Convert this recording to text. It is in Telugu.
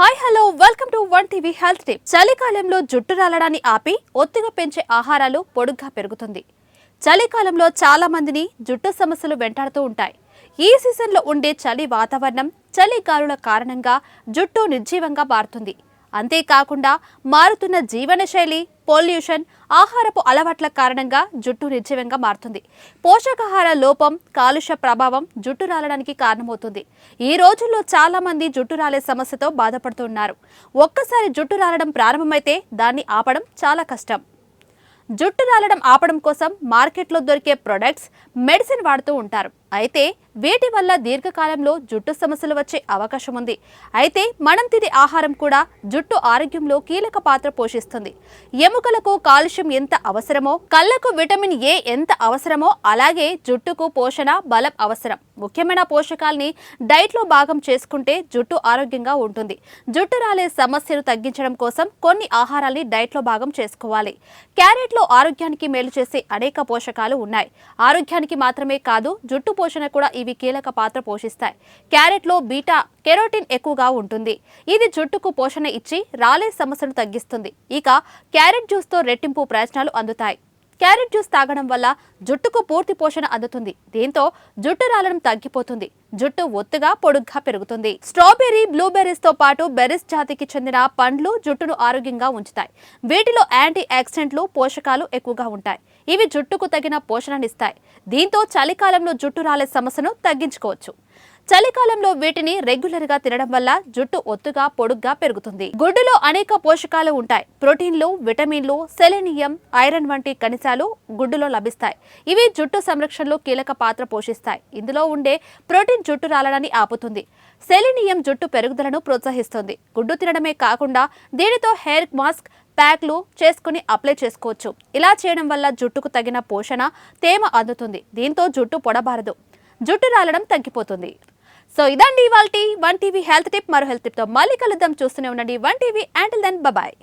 Hi hello welcome to one TV health tip చలికాలంలో జుట్టు రాలడాన్ని ఆపి ఒత్తిగా పెంచే ఆహారాలు పొడుగ్గా పెరుగుతుంది. చలికాలంలో చాలా మందిని జుట్టు సమస్యలు వెంటాడుతూ ఉంటాయి. ఈ సీజన్లో ఉండే చలి వాతావరణం చలి గాలుల కారణంగా జుట్టు నిర్జీవంగా మారుతుంది. అంతేకాకుండా మారుతున్న జీవనశైలి పొల్యూషన్ ఆహారపు అలవాట్ల కారణంగా జుట్టు నిర్జీవంగా మారుతుంది. పోషకాహార లోపం కాలుష్య ప్రభావం జుట్టు రాలడానికి కారణమవుతుంది. ఈ రోజుల్లో చాలామంది జుట్టు రాలే సమస్యతో బాధపడుతున్నారు. ఒక్కసారి జుట్టు రాలడం ప్రారంభమైతే దాన్ని ఆపడం చాలా కష్టం. జుట్టు రాలడం ఆపడం కోసం మార్కెట్లో దొరికే ప్రొడక్ట్స్ మెడిసిన్ వాడుతూ ఉంటారు. అయితే వీటి వల్ల దీర్ఘకాలంలో జుట్టు సమస్యలు వచ్చే అవకాశం ఉంది. అయితే మనం తినే ఆహారం కూడా జుట్టు ఆరోగ్యంలో కీలక పాత్ర పోషిస్తుంది. ఎముకలకు కాలుష్యం ఎంత అవసరమో కళ్ళకు విటమిన్ ఏ ఎంత అవసరమో అలాగే జుట్టుకు పోషణ బలం అవసరం. ముఖ్యమైన పోషకాల్ని డైట్లో భాగం చేసుకుంటే జుట్టు ఆరోగ్యంగా ఉంటుంది. జుట్టు రాలే సమస్యను తగ్గించడం కోసం కొన్ని ఆహారాల్ని డైట్లో భాగం చేసుకోవాలి. క్యారెట్లో ఆరోగ్యానికి మేలు చేసే అనేక పోషకాలు ఉన్నాయి. ఆరోగ్యానికి మాత్రమే కాదు జుట్టు పోషణ కూడా ఇవి కీలక పాత్ర పోషిస్తాయి. క్యారెట్లో బీటా కెరోటిన్ ఎక్కువగా ఉంటుంది. ఇది జుట్టుకు పోషణ ఇచ్చి రాలే సమస్యను తగ్గిస్తుంది. ఇక క్యారెట్ జ్యూస్తో రెట్టింపు ప్రయోజనాలు అందుతాయి. క్యారెట్ జ్యూస్ తాగడం వల్ల జుట్టుకు పూర్తి పోషణ అందుతుంది. దీంతో జుట్టు రాలడం తగ్గిపోతుంది. జుట్టు ఒత్తుగా పొడుగ్గా పెరుగుతుంది. స్ట్రాబెర్రీ బ్లూబెర్రీస్తో పాటు బెర్రీస్ జాతికి చెందిన పండ్లు జుట్టును ఆరోగ్యంగా ఉంచుతాయి. వీటిలో యాంటీ ఆక్సిడెంట్లు పోషకాలు ఎక్కువగా ఉంటాయి. ఇవి జుట్టుకు తగిన పోషణనిస్తాయి దీంతో చలికాలంలో జుట్టు రాలే సమస్యను తగ్గించుకోవచ్చు. చలికాలంలో వీటిని రెగ్యులర్గా తినడం వల్ల జుట్టు ఒత్తుగా పొడుగ్గా పెరుగుతుంది. గుడ్డులో అనేక పోషకాలు ఉంటాయి. ప్రోటీన్లు విటమిన్లు సెలెనియం ఐరన్ వంటి ఖనిజాలు గుడ్డులో లభిస్తాయి. ఇవి జుట్టు సంరక్షణలో కీలక పాత్ర పోషిస్తాయి. ఇందులో ఉండే ప్రోటీన్ జుట్టు రాలడాన్ని ఆపుతుంది. సెలెనియం జుట్టు పెరుగుదలను ప్రోత్సహిస్తుంది. గుడ్డు తినడమే కాకుండా దీనితో హెయిర్ మాస్క్ ప్యాక్లు చేసుకుని అప్లై చేసుకోవచ్చు. ఇలా చేయడం వల్ల జుట్టుకు తగిన పోషణ తేమ అందుతుంది. దీంతో జుట్టు పొడబారదు. జుట్టు రాలడం తగ్గిపోతుంది. సో ఇదండి ఇవాళ వన్ టీవీ హెల్త్ టిప్. మరో హెల్త్ టిప్తో మళ్ళీ కలుద్దాం. చూస్తూనే ఉండండి. One TV. Until then bye